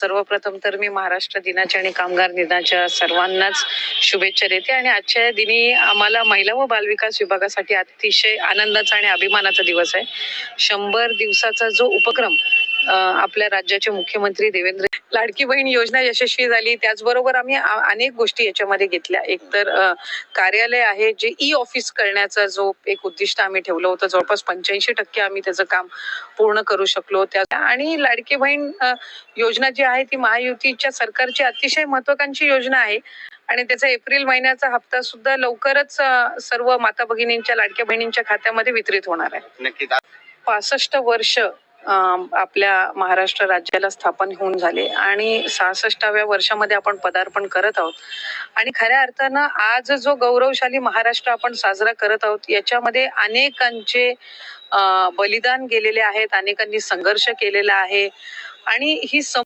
सर्वप्रथम तर मी महाराष्ट्र दिनाच्या आणि कामगार दिनाच्या सर्वांनाच शुभेच्छा देते. आणि आजच्या दिनी आम्हाला महिला व बालविकास विभागासाठी अतिशय आनंदाचा आणि अभिमानाचा दिवस आहे. शंभर दिवसाचा जो उपक्रम आपल्या राज्याचे मुख्यमंत्री देवेंद्र लाडकी बहीण योजना यशस्वी झाली. त्याचबरोबर आम्ही अनेक गोष्टी याच्यामध्ये घेतल्या. एकतर अ, कार्यालय आहे जे ई ऑफिस करण्याचा जो एक उद्दिष्ट आम्ही ठेवलं होतं. जवळपास पंच्याऐंशी टक्के आम्ही त्याचं काम पूर्ण करू शकलो. त्या आणि लाडकी बहीण योजना जी आहे ती महायुतीच्या सरकारची अतिशय महत्वाकांक्षी योजना आहे. आणि त्याचा एप्रिल महिन्याचा हप्ता सुद्धा लवकरच सर्व माता भगिनींच्या लाडक्या बहिणींच्या खात्यामध्ये वितरित होणार आहे. पासष्ट वर्ष आपल्या महाराष्ट्र राज्याला स्थापन होऊन झाले. आणि सहासष्टाव्या वर्षामध्ये आपण पदार्पण करत आहोत. आणि खऱ्या अर्थानं आज जो गौरवशाली महाराष्ट्र आपण साजरा करत आहोत याच्यामध्ये अनेकांचे बलिदान गेलेले आहेत अनेकांनी संघर्ष केलेला आहे. आणि ही सम